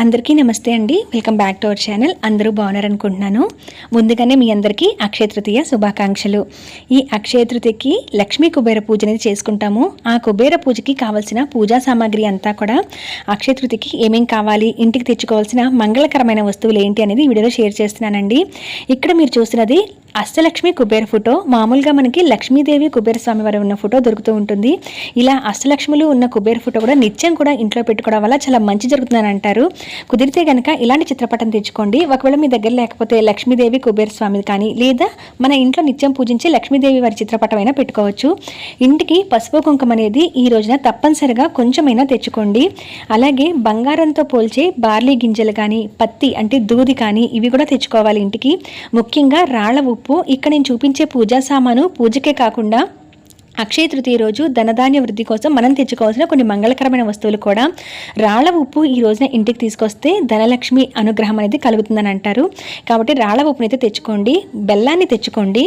అందరికీ నమస్తే అండి. Welcome back to our channel అందరూ బాగున్నారనుకుంటున్నాను. ముందుగానే మీ అందరికీ అక్షయ తృతీయ శుభాకాంక్షలు. ఈ అక్షయ తృతీయకి లక్ష్మీ కుబేర పూజ అనేది చేసుకుంటాము. ఆ కుబేర పూజకి కావాల్సిన పూజా సామాగ్రి అంతా కూడా అక్షయ తృతీయకి ఏమేం కావాలి ఇంటికి తెచ్చుకోవాల్సిన మంగళకరమైన వస్తువులు ఏంటి అనేది వీడియోలో షేర్ చేస్తున్నానండి. ఇక్కడ మీరు చూస్తున్నది అష్టలక్ష్మి కుబేర ఫోటో మామూలుగా మనకి లక్ష్మీదేవి కుబేర స్వామి వారి ఉన్న ఫోటో దొరుకుతూ ఉంటుంది. ఇలా అష్టలక్ష్ములు ఉన్న కుబేర ఫోటో కూడా నిత్యం కూడా ఇంట్లో పెట్టుకోవడం వల్ల చాలా మంచి జరుగుతుందని అంటారు. కుదిరితే కనుక ఇలాంటి చిత్రపటం తెచ్చుకోండి. ఒకవేళ మీ దగ్గర లేకపోతే లక్ష్మీదేవి కుబేరస్వామి కానీ లేదా మన ఇంట్లో నిత్యం పూజించే లక్ష్మీదేవి వారి చిత్రపటం అయినా పెట్టుకోవచ్చు. ఇంటికి పసుపు కుంకుమ అనేది ఈ రోజున తప్పనిసరిగా కొంచెమైనా తెచ్చుకోండి. అలాగే బంగారంతో పోల్చే బార్లీ గింజలు కానీ పత్తి అంటే దూది కానీ ఇవి కూడా తెచ్చుకోవాలి ఇంటికి. ముఖ్యంగా రాళ్ళ ఉప్పు ఇక్కడ నేను చూపించే పూజా సామాను పూజకే కాకుండా అక్షయ తృతీయ రోజు ధనధాన్య వృద్ధి కోసం మనం తెచ్చుకోవాల్సిన కొన్ని మంగళకరమైన వస్తువులు కూడా. రాళ్ళ ఉప్పు ఈ రోజున ఇంటికి తీసుకొస్తే ధనలక్ష్మి అనుగ్రహం అనేది కలుగుతుందని అంటారు. కాబట్టి రాళ్ళ ఉప్పునైతే తెచ్చుకోండి బెల్లాన్ని తెచ్చుకోండి.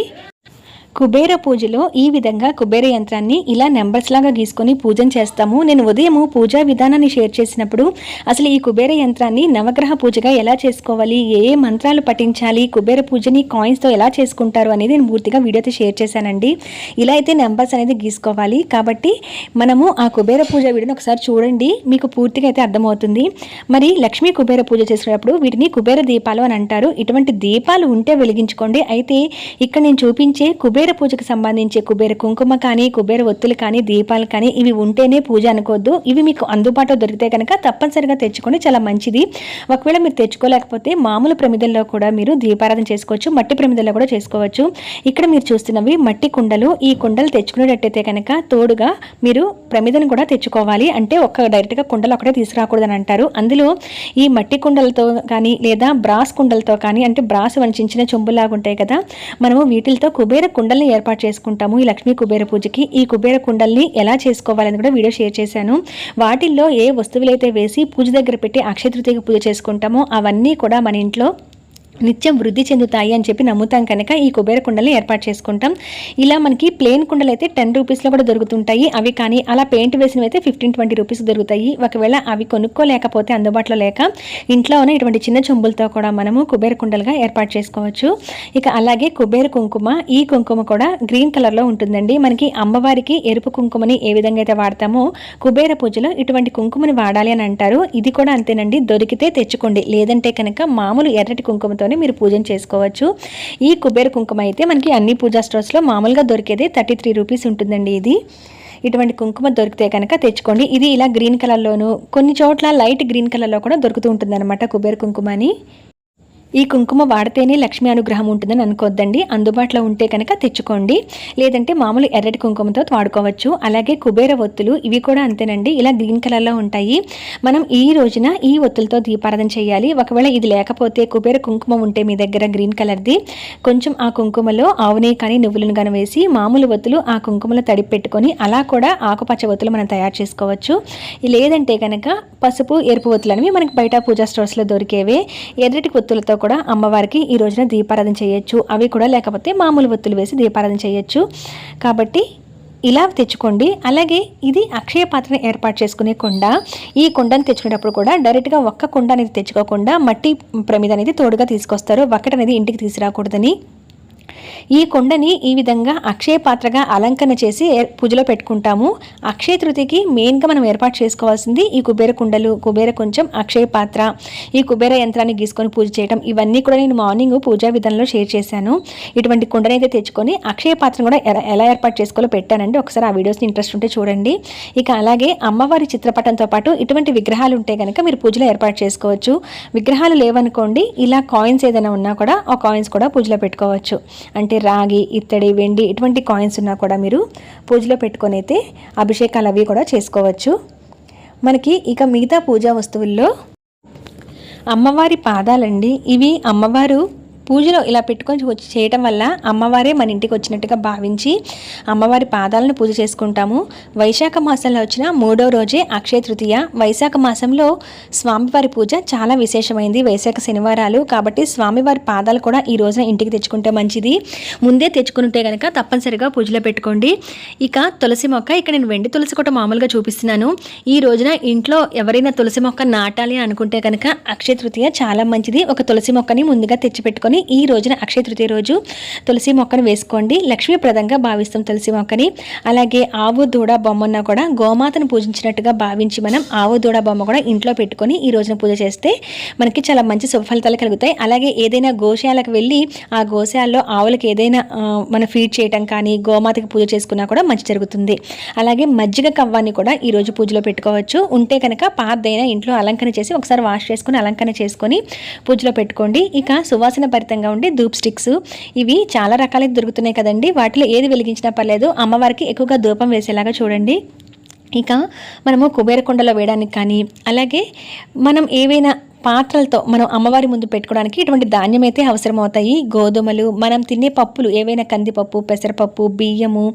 కుబేర పూజలో ఈ విధంగా కుబేర యంత్రాన్ని ఇలా నెంబర్స్ లాగా గీసుకొని పూజన చేస్తాము. నేను ఉదయము పూజా విధానాన్ని షేర్ చేసినప్పుడు అసలు ఈ కుబేర యంత్రాన్ని నవగ్రహ పూజగా ఎలా చేసుకోవాలి? ఏ ఏ మంత్రాలు పఠించాలి? కుబేర పూజని కాయిన్స్తో ఎలా చేసుకుంటారు అనేది నేను పూర్తిగా వీడియోతో షేర్ చేశానండి. ఇలా అయితే నెంబర్స్ అనేది గీసుకోవాలి. కాబట్టి మనము ఆ కుబేర పూజ వీడియోని ఒకసారి చూడండి. మీకు పూర్తిగా అయితే అర్థమవుతుంది. మరి లక్ష్మీ కుబేర పూజ చేసేటప్పుడు వీటిని కుబేర దీపాలు అని అంటారు. ఇటువంటి దీపాలు ఉంటే వెలిగించుకోండి. అయితే ఇక్కడ నేను చూపించే కుబేర కుబేర పూజకు సంబంధించి కుబేర కుంకుమ కానీ కుబేర ఒత్తులు కానీ దీపాలు కానీ ఇవి ఉంటేనే పూజ అనుకోవద్దు ఇవి మీకు అందుబాటులో దొరికితే కనుక తప్పనిసరిగా తెచ్చుకొని చాలా మంచిది. ఒకవేళ మీరు తెచ్చుకోలేకపోతే మామూలు ప్రమిదల్లో కూడా మీరు దీపారాధన చేసుకోవచ్చు. మట్టి ప్రమిదల్లో కూడా చేసుకోవచ్చు. ఇక్కడ మీరు చూస్తున్నవి మట్టి కుండలు. ఈ కుండలు తెచ్చుకునేటట్టయితే కనుక తోడుగా మీరు ప్రమిదను కూడా తెచ్చుకోవాలి. అంటే ఒక్క డైరెక్ట్గా కుండలు ఒకటే తీసుకురాకూడదని అంటారు. అందులో ఈ మట్టి కుండలతో కానీ లేదా బ్రాస్ కుండలతో కానీ అంటే బ్రాస్ వంచిన చెంబులాగా ఉంటాయి కదా మనము వీటితో కుబేర కుండ కుండల్ని ఏర్పాటు చేసుకుంటాము. ఈ లక్ష్మీ కుబేర పూజకి ఈ కుబేర కుండల్ని ఎలా చేసుకోవాలని కూడా వీడియో షేర్ చేశాను. వాటిల్లో ఏ వస్తువులైతే వేసి పూజ దగ్గర పెట్టి అక్షతృతీయ పూజ చేసుకుంటామో అవన్నీ కూడా మన ఇంట్లో నిత్యం వృద్ధి చెందుతాయి అని చెప్పి నమ్ముతాం కనుక ఈ కుబేర కుండలు ఏర్పాటు చేసుకుంటాం. ఇలా మనకి ప్లేన్ కుండలు అయితే టెన్ రూపీస్లో కూడా దొరుకుతుంటాయి. అవి కానీ అలా పెయింట్ వేసినవి అయితే ఫిఫ్టీన్ ట్వంటీ రూపీస్ దొరుకుతాయి. ఒకవేళ అవి కొనుక్కోలేకపోతే అందుబాటులో లేక ఇంట్లో ఉన్న ఇటువంటి చిన్న చెంబులతో కూడా మనము కుబేర కుండలుగా ఏర్పాటు చేసుకోవచ్చు. ఇక అలాగే కుబేర కుంకుమ ఈ కుంకుమ కూడా గ్రీన్ కలర్లో ఉంటుందండి. మనకి అమ్మవారికి ఎరుపు కుంకుమని ఏ విధంగా అయితే వాడతామో కుబేర పూజలో ఇటువంటి కుంకుమని వాడాలి అని అంటారు. ఇది కూడా అంతేనండి. దొరికితే తెచ్చుకోండి. లేదంటే కనుక మామూలు ఎర్రటి కుంకుమతో చేసుకొని మీరు పూజను చేసుకోవచ్చు. ఈ కుబేర కుంకుమ అయితే మనకి అన్ని పూజా స్టోర్స్లో మామూలుగా దొరికేది థర్టీ త్రీ రూపీస్ ఉంటుందండి ఇది. ఇటువంటి కుంకుమ దొరికితే కనుక తెచ్చుకోండి. ఇది ఇలా గ్రీన్ కలర్లోను కొన్ని చోట్ల లైట్ గ్రీన్ కలర్లో కూడా దొరుకుతూ ఉంటుంది కుబేర కుంకుమని. ఈ కుంకుమ వాడితేనే లక్ష్మీ అనుగ్రహం ఉంటుందని అనుకోవద్దండి అందుబాటులో ఉంటే కనుక తెచ్చుకోండి. లేదంటే మామూలు ఎర్రటి కుంకుమతో వాడుకోవచ్చు. అలాగే కుబేర ఒత్తులు ఇవి కూడా అంతేనండి. ఇలా గ్రీన్ కలర్లో ఉంటాయి. మనం ఈ రోజున ఈ ఒత్తులతో దీపారాధన చేయాలి. ఒకవేళ ఇది లేకపోతే కుబేర కుంకుమ ఉంటే మీ దగ్గర గ్రీన్ కలర్ది. కొంచెం ఆ కుంకుమలో ఆవునే కానీ నువ్వులను కానీ వేసి మామూలు ఒత్తులు ఆ కుంకుమలో తడి పెట్టుకొని అలా కూడా ఆకుపచ్చ ఒత్తులు మనం తయారు చేసుకోవచ్చు. లేదంటే కనుక పసుపు ఎరుపు ఒత్తులు అనేవి మనకి బయట పూజా స్టోర్స్లో దొరికేవే. ఎర్రటి ఒత్తులతో కూడా అమ్మవారికి ఈ రోజున దీపారాధన చేయొచ్చు. అవి కూడా లేకపోతే మామూలు ఒత్తులు వేసి దీపారాధన చేయొచ్చు. కాబట్టి ఇలా తెచ్చుకోండి. అలాగే ఇది అక్షయ పాత్రను ఏర్పాటు చేసుకునే కుండ. ఈ కుండను తెచ్చుకునేటప్పుడు కూడా డైరెక్ట్గా ఒక్క కుండ అనేది తెచ్చుకోకుండా మట్టి ప్రమిద అనేది తోడుగా తీసుకొస్తారు. ఒక్కటి అనేది ఇంటికి తీసుకురాకూడదని. ఈ కొండని ఈ విధంగా అక్షయ పాత్రగా అలంకరణ చేసి పూజలో పెట్టుకుంటాము. అక్షయ తృతికి మెయిన్గా మనం ఏర్పాటు చేసుకోవాల్సింది ఈ కుబేర కుండలు కుబేర కొంచెం అక్షయ పాత్ర ఈ కుబేర యంత్రాన్ని గీసుకొని పూజ చేయడం ఇవన్నీ కూడా నేను మార్నింగ్ పూజా విధానంలో షేర్ చేశాను. ఇటువంటి కుండని అయితే తెచ్చుకొని అక్షయ పాత్రను కూడా ఎలా ఏర్పాటు చేసుకోవాలో పెట్టానండి. ఒకసారి ఆ వీడియోస్ని ఇంట్రెస్ట్ ఉంటే చూడండి. ఇక అలాగే అమ్మవారి చిత్రపటంతో పాటు ఇటువంటి విగ్రహాలు ఉంటే కనుక మీరు పూజలో ఏర్పాటు చేసుకోవచ్చు. విగ్రహాలు లేవనుకోండి ఇలా కాయిన్స్ ఏదైనా ఉన్నా కూడా ఆ కాయిన్స్ కూడా పూజలో పెట్టుకోవచ్చు. అంటే రాగి ఇత్తడి వెండి ఇటువంటి కాయిన్స్ ఉన్నా కూడా మీరు పూజలో పెట్టుకొని అయితే అభిషేకాలు అవి కూడా చేసుకోవచ్చు. మనకి ఇక మిగతా పూజా వస్తువుల్లో అమ్మవారి పాదాలండి. ఇవి అమ్మవారు పూజలో ఇలా పెట్టుకొని వచ్చి చేయటం వల్ల అమ్మవారే మన ఇంటికి వచ్చినట్టుగా భావించి అమ్మవారి పాదాలను పూజ చేసుకుంటాము. వైశాఖ మాసంలో వచ్చిన మూడో రోజే అక్షయ తృతీయ. వైశాఖ మాసంలో స్వామివారి పూజ చాలా విశేషమైంది. వైశాఖ శనివారాలు కాబట్టి స్వామివారి పాదాలు కూడా ఈ రోజున ఇంటికి తెచ్చుకుంటే మంచిది. ముందే తెచ్చుకుంటే కనుక తప్పనిసరిగా పూజలో పెట్టుకోండి. ఇక తులసి మొక్క ఇక్కడ నేను వెండి తులసి కూడా మామూలుగా చూపిస్తున్నాను. ఈ రోజున ఇంట్లో ఎవరైనా తులసి మొక్క నాటాలి అనుకుంటే కనుక అక్షయ తృతీయ చాలా మంచిది. ఒక తులసి మొక్కని ముందుగా తెచ్చిపెట్టుకొని ఈ రోజున అక్షయ తృతీయ రోజు తులసి మొక్కను వేసుకోండి. లక్ష్మీప్రదంగా భావిస్తాం తులసి మొక్కని. అలాగే ఆవు దూడ బొమ్మన్న కూడా గోమాతను పూజించినట్టుగా భావించి మనం ఆవు దూడ బొమ్మ కూడా ఇంట్లో పెట్టుకొని ఈ రోజున పూజ చేస్తే మనకి చాలా మంచి శుభఫలితాలు కలుగుతాయి. అలాగే ఏదైనా గోశాలకు వెళ్ళి ఆ గోశాలలో ఆవులకు ఏదైనా మనం ఫీడ్ చేయటం కానీ గోమాతకి పూజ చేసుకున్నా కూడా మంచి జరుగుతుంది. అలాగే మజ్జిగ కవ్వాన్ని కూడా ఈ రోజు పూజలో పెట్టుకోవచ్చు. ఉంటే కనుక పాతదైనా ఇంట్లో అలంకరణ చేసి ఒకసారి వాష్ చేసుకుని అలంకరణ చేసుకొని పూజలో పెట్టుకోండి. ఇక సువాసన భరితంగా ఉండే ధూప్ స్టిక్స్. ఇవి చాలా రకాలైతే దొరుకుతున్నాయి కదండి. వాటిలో ఏది వెలిగించినా పర్లేదు. అమ్మవారికి ఎక్కువగా ధూపం వేసేలాగా చూడండి. ఇక మనము కుబేరకొండలో వేయడానికి కానీ అలాగే మనం ఏవైనా పాత్రలతో మనం అమ్మవారి ముందు పెట్టుకోవడానికి ఇటువంటి ధాన్యం అయితే అవసరమవుతాయి. గోధుమలు మనం తినే పప్పులు ఏవైనా కందిపప్పు పెసరపప్పు బియ్యము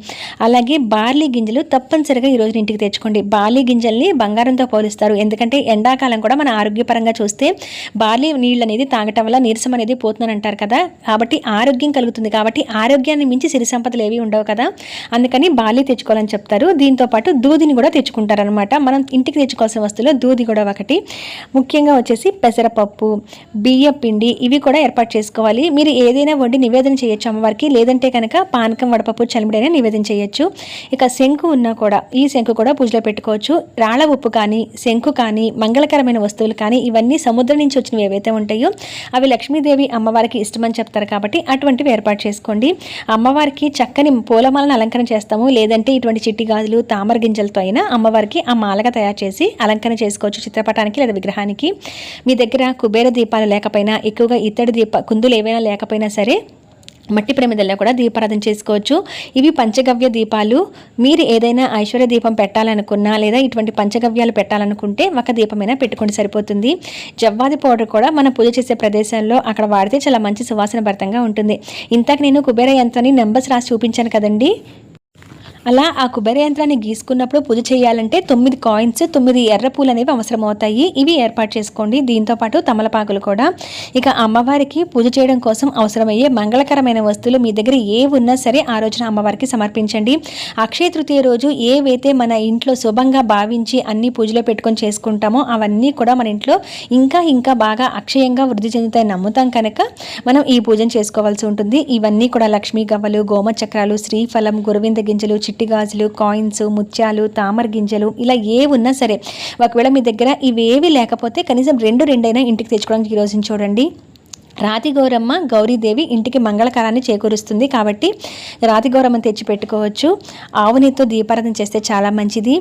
అలాగే బార్లీ గింజలు తప్పనిసరిగా ఈ రోజున ఇంటికి తెచ్చుకోండి. బార్లీ గింజల్ని బంగారంతో పోలుస్తారు. ఎందుకంటే ఎండాకాలం కూడా మన ఆరోగ్యపరంగా చూస్తే బార్లీ నీళ్ళు అనేది తాగటం వల్ల నీరసం అనేది పోతుందని అంటారు కదా. కాబట్టి ఆరోగ్యం కలుగుతుంది. కాబట్టి ఆరోగ్యాన్ని మించి సిరి సంపదలు ఏవి ఉండవు కదా. అందుకని బార్లీ తెచ్చుకోవాలని చెప్తారు. దీంతో పాటు దూదిని కూడా తెచ్చుకుంటారనమాట మనం ఇంటికి తెచ్చుకోవాల్సిన వస్తువులో దూది కూడా ఒకటి. ముఖ్యంగా వచ్చేసి పెసరపప్పు బియ్య పిండి ఇవి కూడా ఏర్పాటు చేసుకోవాలి. మీరు ఏదైనా వండి నివేదన చేయొచ్చు అమ్మవారికి. లేదంటే కనుక పానకం వడపప్పు చలిమిడైనా నివేదన చేయొచ్చు. ఇక శంకు ఉన్నా కూడా ఈ శంకు కూడా పూజలో పెట్టుకోవచ్చు. రాళ్ళ ఉప్పు కానీ శంకు కానీ మంగళకరమైన వస్తువులు కానీ ఇవన్నీ సముద్రం నుంచి వచ్చినవి ఏవైతే ఉంటాయో అవి లక్ష్మీదేవి అమ్మవారికి ఇష్టమని చెప్తారు కాబట్టి అటువంటివి ఏర్పాటు చేసుకోండి. అమ్మవారికి చక్కని పూలమాలను అలంకరణ చేస్తాము. లేదంటే ఇటువంటి చిట్టి గాజులు తామర గింజలతో అయినా అమ్మవారికి ఆ మాలగా తయారు చేసి అలంకరణ చేసుకోవచ్చు. చిత్రపటానికి లేదా విగ్రహానికి. మీ దగ్గర కుబేర దీపాలు లేకపోయినా ఎక్కువగా ఇత్తడి దీప కుందులు ఏవైనా లేకపోయినా సరే మట్టి ప్రమిదల్లో కూడా దీపారాధన చేసుకోవచ్చు. ఇవి పంచగవ్య దీపాలు. మీరు ఏదైనా ఐశ్వర్య దీపం పెట్టాలనుకున్నా లేదా ఇటువంటి పంచగవ్యాలు పెట్టాలనుకుంటే ఒక దీపమైనా పెట్టుకుంటే సరిపోతుంది. జవ్వాది పౌడర్ కూడా మనం పూజ చేసే ప్రదేశాల్లో అక్కడ వాడితే చాలా మంచి సువాసన భరితంగా ఉంటుంది. ఇంతకు నేను కుబేర యంత్రాన్ని నెంబర్స్ రాసి చూపించాను కదండి. అలా ఆ కుబేర యంత్రాన్ని గీసుకున్నప్పుడు పూజ చేయాలంటే తొమ్మిది కాయిన్స్ తొమ్మిది ఎర్ర పూలు అనేవి అవసరమవుతాయి. ఇవి ఏర్పాటు చేసుకోండి. దీంతో పాటు తమలపాకులు కూడా. ఇక అమ్మవారికి పూజ చేయడం కోసం అవసరమయ్యే మంగళకరమైన వస్తువులు మీ దగ్గర ఏ ఉన్నా సరే ఆ రోజున అమ్మవారికి సమర్పించండి. అక్షయ తృతీయ రోజు ఏవైతే మన ఇంట్లో శుభంగా భావించి అన్ని పూజలో పెట్టుకొని చేసుకుంటామో అవన్నీ కూడా మన ఇంట్లో ఇంకా ఇంకా బాగా అక్షయంగా వృద్ధి చెందుతాయని నమ్ముతాం కనుక మనం ఈ పూజను చేసుకోవాల్సి ఉంటుంది. ఇవన్నీ కూడా లక్ష్మీ గవ్వలు గోమ చక్రాలు శ్రీఫలం గురువింద గింజలు చిట్టి గాజులు కాయిన్స్ ముత్యాలు తామర గింజలు ఇలా ఏ ఉన్నా సరే ఒకవేళ మీ దగ్గర ఇవేవి లేకపోతే కనీసం రెండు రెండైనా ఇంటికి తెచ్చుకోవడానికి ఈరోజు చూడండి. రాతి గౌరమ్మ గౌరీదేవి ఇంటికి మంగళకరాన్ని చేకూరుస్తుంది కాబట్టి రాతి గౌరమ్మని తెచ్చిపెట్టుకోవచ్చు. ఆవునితో దీపారాధన చేస్తే చాలా మంచిది.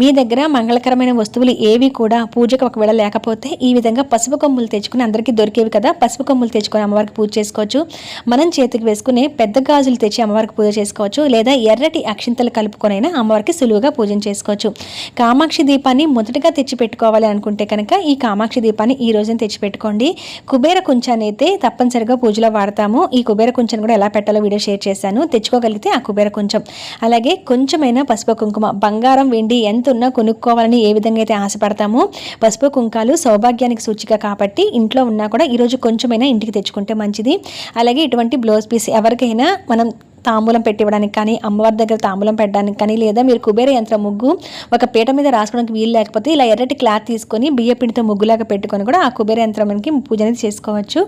మీ దగ్గర మంగళకరమైన వస్తువులు ఏవి కూడా పూజకు ఒకవేళ లేకపోతే ఈ విధంగా పసుపు కొమ్ములు తెచ్చుకుని అందరికీ దొరికేవి కదా పసుపు కొమ్ములు తెచ్చుకొని అమ్మవారికి పూజ చేసుకోవచ్చు. మనం చేతికి వేసుకునే పెద్ద గాజులు తెచ్చి అమ్మవారికి పూజ చేసుకోవచ్చు. లేదా ఎర్రటి అక్షింతలు కలుపుకొనైనా అమ్మవారికి సులువుగా పూజ చేసుకోవచ్చు. కామాక్షి దీపాన్ని మొదటగా తెచ్చిపెట్టుకోవాలి అనుకుంటే కనుక ఈ కామాక్షి దీపాన్ని ఈ రోజున తెచ్చిపెట్టుకోండి. కుబేర కుంచాన్ని అయితే తప్పనిసరిగా పూజలో వాడతాము. ఈ కుబేర కుంచెను కూడా ఎలా పెట్టాలో వీడియో షేర్ చేశాను. తెచ్చుకోగలిగితే ఆ కుబేర కుంచెం. అలాగే కొంచెమైనా పసుపు కుంకుమ. బంగారం వెండి ఎంత ఉన్నా కొనుక్కోవాలని ఏ విధంగా అయితే ఆశపడతామో పసుపు కుంకాలు సౌభాగ్యానికి సూచిక కాబట్టి ఇంట్లో ఉన్నా కూడా ఈరోజు కొంచెమైనా ఇంటికి తెచ్చుకుంటే మంచిది. అలాగే ఇటువంటి బ్లౌజ్ పీస్ ఎవరికైనా మనం తాంబూలం పెట్టివ్వడానికి కానీ అమ్మవారి దగ్గర తాంబూలం పెట్టడానికి కానీ లేదా మీరు కుబేర యంత్రం ముగ్గు ఒక పీట మీద రాసుకోవడానికి వీలు లేకపోతే ఇలా ఎర్రటి క్లాత్ తీసుకొని బియ్య పిండితో ముగ్గులాగా పెట్టుకొని కూడా ఆ కుబేర యంత్రానికి పూజ అనేది చేసుకోవచ్చు.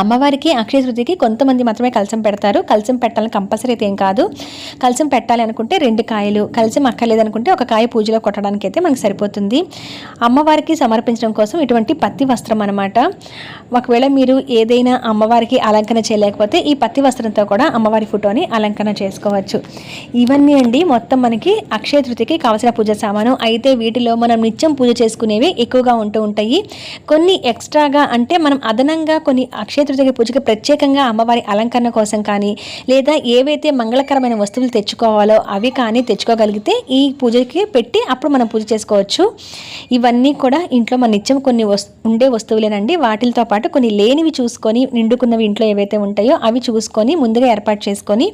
అమ్మవారికి అక్షయ తృతీయకి కొంతమంది మాత్రమే కలసం పెడతారు. కలసం పెట్టాలని కంపల్సరీ అయితే ఏం కాదు. కలసం పెట్టాలి అనుకుంటే రెండు కాయలు కలసం అక్కర్లేదు అనుకుంటే ఒక కాయ పూజలో కొట్టడానికి అయితే మనకు సరిపోతుంది. అమ్మవారికి సమర్పించడం కోసం ఇటువంటి పత్తి వస్త్రం అనమాట ఒకవేళ మీరు ఏదైనా అమ్మవారికి అలంకరణ చేయలేకపోతే ఈ పత్తి వస్త్రంతో కూడా అమ్మవారి ఫోటోని అలంకరణ చేసుకోవచ్చు. ఇవన్నీ అండి మొత్తం మనకి అక్షయ తృతీయకి కావాల్సిన పూజ సామాను. అయితే వీటిలో మనం నిత్యం పూజ చేసుకునేవి ఎక్కువగా ఉంటూ ఉంటాయి. కొన్ని ఎక్స్ట్రాగా అంటే మనం అదనంగా కొన్ని అక్షయ అక్షయ తృతీయ పూజకి ప్రత్యేకంగా అమ్మవారి అలంకరణ కోసం కానీ లేదా ఏవైతే మంగళకరమైన వస్తువులు తెచ్చుకోవాలో అవి కానీ తెచ్చుకోగలిగితే ఈ పూజకి పెట్టి అప్పుడు మనం పూజ చేసుకోవచ్చు. ఇవన్నీ కూడా ఇంట్లో మన నిత్యం కొన్ని ఉండే వస్తువులేనండి. వాటితో పాటు కొన్ని లేనివి చూసుకొని నిండుకున్నవి ఇంట్లో ఏవైతే ఉంటాయో అవి చూసుకొని ముందుగా ఏర్పాటు చేసుకొని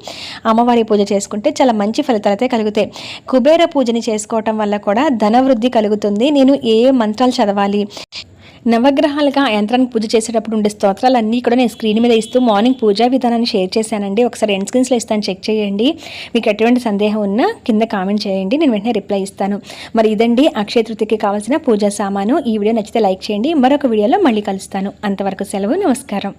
అమ్మవారి పూజ చేసుకుంటే చాలా మంచి ఫలితాలు అయితే కలుగుతాయి. కుబేర పూజని చేసుకోవటం వల్ల కూడా ధనవృద్ధి కలుగుతుంది. నేను ఏ మంత్రాలు చదవాలి? నవగ్రహాలుగా యంత్రానికి పూజ చేసేటప్పుడు ఉండే స్తోత్రాలన్నీ కూడా నేను స్క్రీన్ మీద ఇస్తూ మార్నింగ్ పూజా విధానాన్ని షేర్ చేశానండి. ఒకసారి ఎండ్ స్క్రీన్స్లో ఇస్తాను చెక్ చేయండి. మీకు ఎటువంటి సందేహం ఉన్నా కింద కామెంట్ చేయండి. నేను వెంటనే రిప్లై ఇస్తాను. మరి ఇదండి అక్షయ తృతికి కావాల్సిన పూజా సామాను. ఈ వీడియో నచ్చితే లైక్ చేయండి. మరొక వీడియోలో మళ్ళీ కలుస్తాను. అంతవరకు సెలవు నమస్కారం.